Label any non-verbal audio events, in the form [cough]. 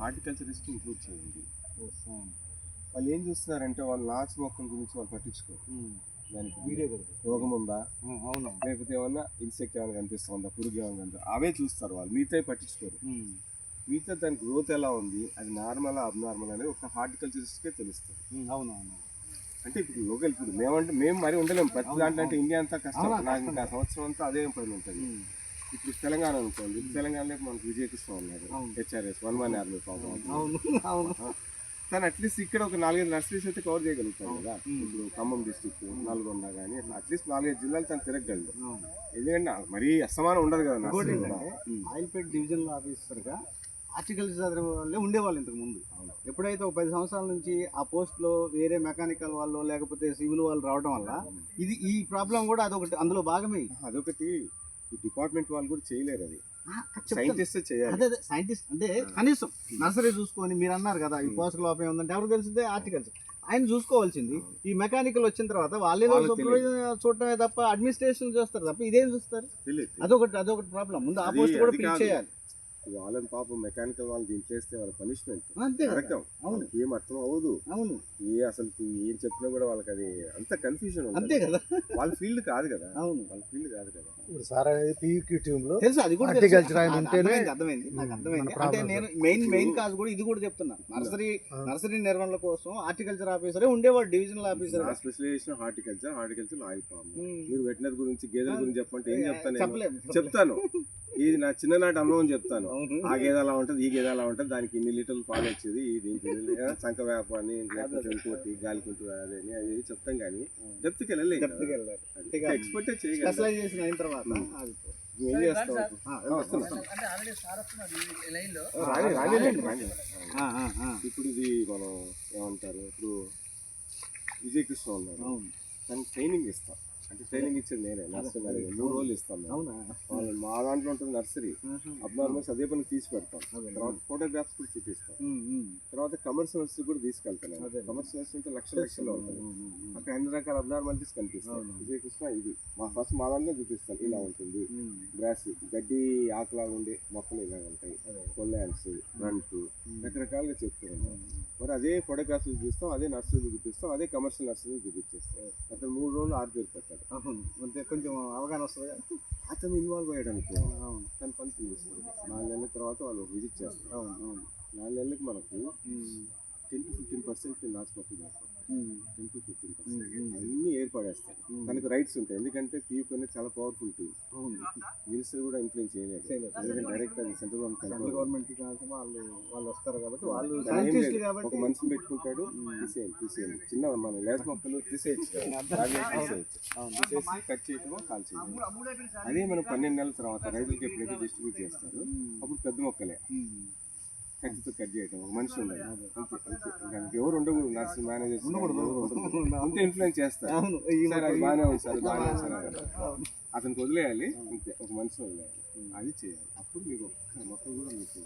Horticulturist include చేయండి. వాళ్ళు ఏం చూస్తున్నారంటే వాళ్ళు నాచు మొక్కల గురించి వాళ్ళు పట్టించుకోరు. దానికి వీడియో రోగం ఉందా? అవును. లేకపోతే ఏమన్నా ఇన్సెక్ట్ ఏమైనా కనిపిస్తుందా పురుగు ఏమైనా కనిపిస్తుందా అవే చూస్తారు వాళ్ళు. మిగతా పట్టించుకోరు. మిగతా దాని గ్రోత్ ఎలా ఉంది? అది నార్మల్ అబ్నార్మల్ అనేది ఒక హార్టికల్చరిస్ట్కే తెలుస్తుంది. అవును అవును. అంటే ఇప్పుడు లోకల్ ఇప్పుడు మేమంటే మేము మరి ఉండలేము. ప్రతి దాంట్లో అంటే ఇండియా అంతా కష్టం. నాకు ఇంకా సంవత్సరం అంతా అదే పని ఉంటుంది ఇప్పుడు తెలంగాణ అనుకోండి. తెలంగాణలో మనకు విజయకృష్ణ ఉన్నారు హెచ్ఆర్ఎస్ వన్ వన్ ఆర్మీ పాపం. అవును అవును. కానీ అట్లీస్ట్ ఇక్కడ ఒక నాలుగైదు నర్సరీస్ అయితే కవర్ చేయగలుగుతాం కదా. ఇప్పుడు ఖమ్మం డిస్టిక్ నల్గొండ కానీ అట్లీస్ట్ నాలుగైదు జిల్లాలు తను తిరగగలదు అవును. ఎందుకంటే మరీ అసమానం ఉండదు కదా ఆయిల్పేట్ డివిజనల్ ఆఫీసర్గా హార్టికల్చర్ వాళ్ళే ఉండేవాళ్ళు ఇంతకు ముందు. ఎప్పుడైతే ఒక పది సంవత్సరాల నుంచి ఆ పోస్ట్లో వేరే మెకానికల్ వాళ్ళు లేకపోతే సివిల్ వాళ్ళు రావడం వల్ల ఇది ఈ ప్రాబ్లం కూడా అదొకటి అందులో భాగమే. అదొకటి. ఈ డిపార్ట్మెంట్ వాళ్ళు కూడా చేయలేరు అది. సైంటిస్ట్ చేయాలి. అదే సైంటిస్ట్ అంటే కనీసం నర్సరీ చూసుకొని మీరు అన్నారు కదా ఈ పోషక లోపం ఉందంటే ఎవరు తెలిసిందే హార్టికల్చర్ ఆయన చూసుకోవాల్సింది. ఈ మెకానికల్ వచ్చిన తర్వాత వాళ్ళే సూపర్వైజర్ చూడటమే తప్ప అడ్మినిస్ట్రేషన్ చేస్తారు తప్ప ఇదేం చూస్తారు? అదొకటి అదొకటి ప్రాబ్లం ముందు ఆ పోస్ట్ కూడా ఫిల్. చేయాలి. వాళ్ళని పాపం మెకానికల్ వాళ్ళు దించేస్తే వాళ్ళ పనిష్మెంట్ అంతే కదా. అవును. ఏం అర్థం అవ్వదు. అవును. ఏ అసలు ఏం చెప్పినా కూడా వాళ్ళకి అది అంత కన్ఫ్యూజన్ అంతే కదా. వాళ్ళ ఫీల్డ్ కాదు కదా. అవును. వాళ్ళ ఫీల్డ్ కాదు కదా. ఇప్పుడు సార్ అనేది పీయూక్యూ టీమ్లో తెలుసు అది కూడా Horticulture. ఆయన ఉంటేనే అర్థమైంది అర్థమైంది నాకు అర్థమైంది. మన అంటే problem నేను మెయిన్ మెయిన్ కాజ్ కూడా ఇది కూడా చెప్తున్నా. నర్సరీ నర్సరీ నిర్వహణ కోసం హార్టికల్చర్ ఆఫీసరే ఉండేవాడు డివిజనల్ ఆఫీసర్ నా specialisation horticulture horticulture oil farm మీరు వెటనరీ గురించి గేదెల గురించి చెప్పంటే ఏం చెప్తాను నేను? చెప్పలేము. చెప్తాను. [laughs] ఇది నా చిన్ననాటి అనుభవం చెప్తాను. ఆ గేదె అలా ఉంటుంది ఈ గేదె అలా ఉంటుంది దానికి ఇన్ని లీటర్లు పాలు వచ్చేది ఈ దీనికి వేప అని లేకపోతే ఇంకోటి గాలికుంటు అదే అని అది చెప్తాం కానీ డెప్త్కి వెళ్ళలే డెప్త్కి వెళ్ళాలి. అంతేగా. ఎక్స్పెక్టే చేయగలరు స్పెషలైజేషన్ అయిన తర్వాత అది నువ్వు ఏం చేస్తావు? ఆ, ఆ, వస్తున్నా. అంటే ఆల్రెడీ సార్ వస్తున్నారు ఈ లైన్లో రాని రాని రాని ఆ, ఆ, ఆ. ఇప్పుడు ఇది మనం ఏమంటారు ఇప్పుడు విజయ్ కృష్ణ ఉన్నారు. దానికి ట్రైనింగ్ ఇస్తాం అంటే ట్రైనింగ్ ఇచ్చేది నేనే నర్సరీ మూడు రోజులు ఇస్తాం మేము. అవునా? వాళ్ళు మా దాంట్లో ఉంటుంది నర్సరీ. అబ్నార్మల్స్ అదే పని తీసి పెడతాం. అదే. తర్వాత ఫోటోగ్రాఫ్స్ కూడా చూపిస్తాం. ఉమ్, ఉమ్. తర్వాత కమర్షియల్ నర్సరీ కూడా తీసుకెళ్తాను. కమర్షియల్ నర్సరీ అంటే లక్షల లక్షలు. ఉంటుంది. ఉమ్. అక్కడ అన్ని రకాల అబ్నార్మాలిటీస్ కనిపిస్తాయి. విజయకృష్ణ ఇది. మా ఫస్ట్ మా దాంట్లో చూపిస్తాను. ఇలా ఉంటుంది. గ్రాస్ గడ్డి ఆకులాగా ఉండే మొక్కలు ఇలా ఉంటాయి. కొల్లాండ్స్ ఫ్రంట్ రకరకాలుగా చెప్తారు. మరి అదే ఫోటోగ్రాఫ్స్ చూపిస్తాం అదే నర్సరీ చూపిస్తాం అదే కమర్షియల్ నర్సరీ చూపించేస్తాం. అతను మూడు రోజులు ఆరు పేరు పెట్టాడు. అవును. అంతే కొంచెం అవగాహన వస్తుంది కదా. అతను ఇన్వాల్వ్ అయ్యాడు అనుకో అవును. తన పని చూపిస్తాడు నాలుగు నెలల తర్వాత వాళ్ళు విజిట్ చేస్తారు. అవును అవును. నాలుగు నెలలకు మనకు టెన్ టు ఫిఫ్టీన్ పర్సెంట్ నాశపత్తి um, ten to fifteen percent. ఏర్పడేస్తాయి తనకు రైట్స్ ఉంటాయి. ఎందుకంటే పీయూక్ అనేది చాలా పవర్ఫుల్ టీమ్ మినిస్టర్ కూడా ఇన్ఫ్లుయెన్స్ చేయలేదు. ఎందుకంటే డైరెక్ట్ అది సెంట్రల్ గవర్నమెంట్ గవర్నమెంట్ వాళ్ళు వాళ్ళు వస్తారు కాబట్టి వాళ్ళు ఒక మనిషిని పెట్టుకుంటాడు తీసేయండి తీసేయండి చిన్న మన లేత మొక్కలు తీసేయచ్చు తీసేయచ్చు. తీసేసి కట్ చేయటమో కాల్ చేయటం అదే మనం పన్నెండు నెలల తర్వాత రైతులకి ఎప్పుడైతే డిస్ట్రిబ్యూట్ చేస్తారు. అప్పుడు పెద్ద మొక్కలే. కత్తితో కట్ చేయటం ఒక మనిషి ఉండాలి. అంతే అంతే. ఇంకా ఎవరు ఉండకూడదు నర్సింగ్ మేనేజర్స్ ఉండకూడదు. ఉంటే ఇన్ఫ్లుయెన్స్ చేస్తారు. సార్ అది బాగానే ఉంది సార్ బాగానే ఉంది సార్. అతనికి వదిలేయాలి అంతే ఒక మనిషి వదిలేయాలి. అది చేయాలి. అప్పుడు మీకు మొక్క కూడా మీకు